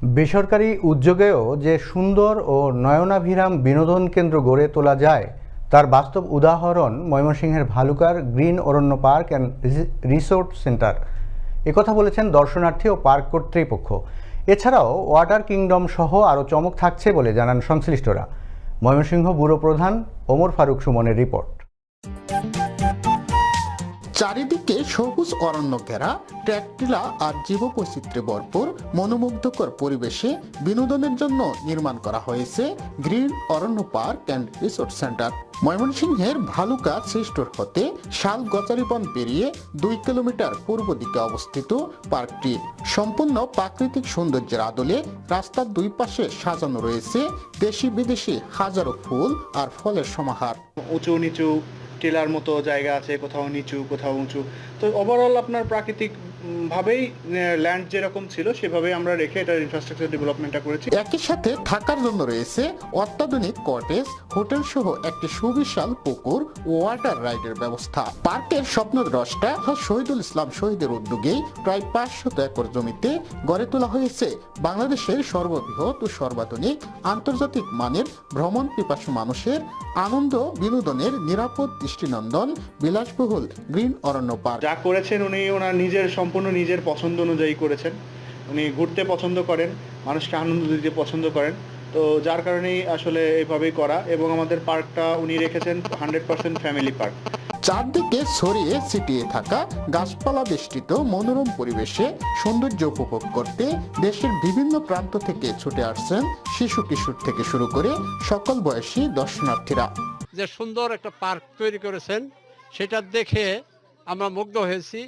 বেসরকারি উদ্যোগেও যে সুন্দর ও নয়নাভিরাম বিনোদন কেন্দ্র গড়ে তোলা যায়, তার বাস্তব উদাহরণ ময়মনসিংহের ভালুকার green Aranya park and resort centre. একথা বলেছেন দর্শনার্থী ও পার্ক কর্তৃপক্ষ। এছাড়াও ওয়াটার কিংডম সহ আরও চমক থাকছে বলে জানান সংশ্লিষ্টরা। ময়মনসিংহ ব্যুরো প্রধান ওমর ফারুক সুমনের রিপোর্ট। চারিদিকে সবুজ অরণ্য ঘেরা ট্র্যাকটিলা আর জীববৈচিত্র্যে ভরপুর, মনোমুগ্ধকর পরিবেশে বিনোদনের জন্য নির্মাণ করা হয়েছে green Aranya park and resort centre. ময়মনসিংহের ভালুকা সৃষ্টর হতে শাল গচারিবন পেরিয়ে দুই কিলোমিটার পূর্ব দিকে অবস্থিত পার্কটি সম্পূর্ণ প্রাকৃতিক সৌন্দর্যের আদলে রাস্তার দুই পাশে সাজানো রয়েছে দেশি বিদেশি হাজারো ফুল আর ফলের সমাহার। উঁচু নিচু টিলার মতো জায়গা আছে, কোথাও নিচু, কোথাও উঁচু। তো ওভারঅল আপনার প্রাকৃতিক ভাবেই ল্যান্ড যেরকম ছিল সেভাবে আমরা রেখে ইনফ্রাস্ট্রাকচার ডেভেলপমেন্টটা করেছি। একই সাথে থাকার জন্য রয়েছে অত্যাধুনিক কটেজ হোটেল সহ একটি সুবিশাল পুকুর ওয়াটার রাইডের ব্যবস্থা। পার্কের স্বপ্নদ্রষ্টা শহীদুল ইসলাম শহীদের উদ্যোগেই প্রায় পাঁচশত একর জমিতে গড়ে তোলা হয়েছে। বাংলাদেশের সর্ববৃহৎ ও সর্বাধুনিক আন্তর্জাতিক মানের ভ্রমণ পিপাসু মানুষের আনন্দ বিনোদনের নিরাপদ দৃষ্টিনন্দন বিলাসবহুল গ্রিন অরণ্য পার্ক। যা করেছেন উনি ওনার নিজের সম্পূর্ণ নিজের পছন্দ অনুযায়ী করেছেন। উনি ঘুরতে পছন্দ করেন মানুষকে আনন্দ দিতে পছন্দ করেন। তো যার কারণেই আসলে এইভাবেই করা এবং আমাদের পার্কটা উনি রেখেছেন হান্ড্রেড পার্সেন্ট ফ্যামিলি পার্ক। চারদিকে ছড়িয়ে ছিটিয়ে থাকা গাছপালা বেষ্টিত মনোরম পরিবেশে সৌন্দর্য উপভোগ করতে দেশের বিভিন্ন প্রান্ত থেকে ছুটে আসছেন শিশু কিশোর থেকে শুরু করে সকল বয়সী দর্শনার্থীরা। যে সুন্দর একটা পার্ক তৈরি করেছেন সেটা দেখে আমরা মুগ্ধ হয়েছি।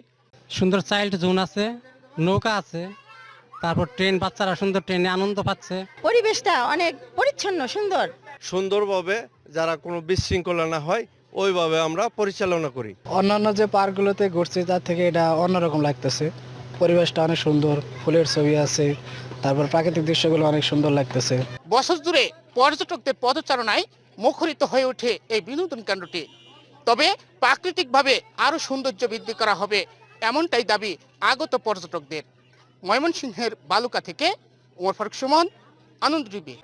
সুন্দর চাইল্ড জোন আছে নৌকা আছে তারপর ট্রেন বাচ্চারা সুন্দর ট্রেনে আনন্দ পাচ্ছে। পরিবেশটা অনেক পরিচ্ছন্ন সুন্দর। সুন্দরভাবে যারা কোনো বিশৃঙ্খলা না হয় ওইভাবে আমরা পরিচালনা করি। অন্যান্য যে পার্কগুলোতে ঘুরছি তার থেকে এটা অন্যরকম লাগতেছে। পরিবেশটা অনেক সুন্দর ফুলের ছবি আছে তারপর প্রাকৃতিক দৃশ্যগুলো অনেক সুন্দর লাগতেছে। বছর জুড়ে পর্যটকদের পদচারণায় মুখরিত হয়ে ওঠে এই বিনোদন কেন্দ্রটি। তবে প্রাকৃতিকভাবে আরও সৌন্দর্য বৃদ্ধি করা হবে এমনটাই দাবি আগত পর্যটকদের। ময়মনসিংহের বালুকা থেকে ওমর ফারুক সুমন, আনন্দ টিভি।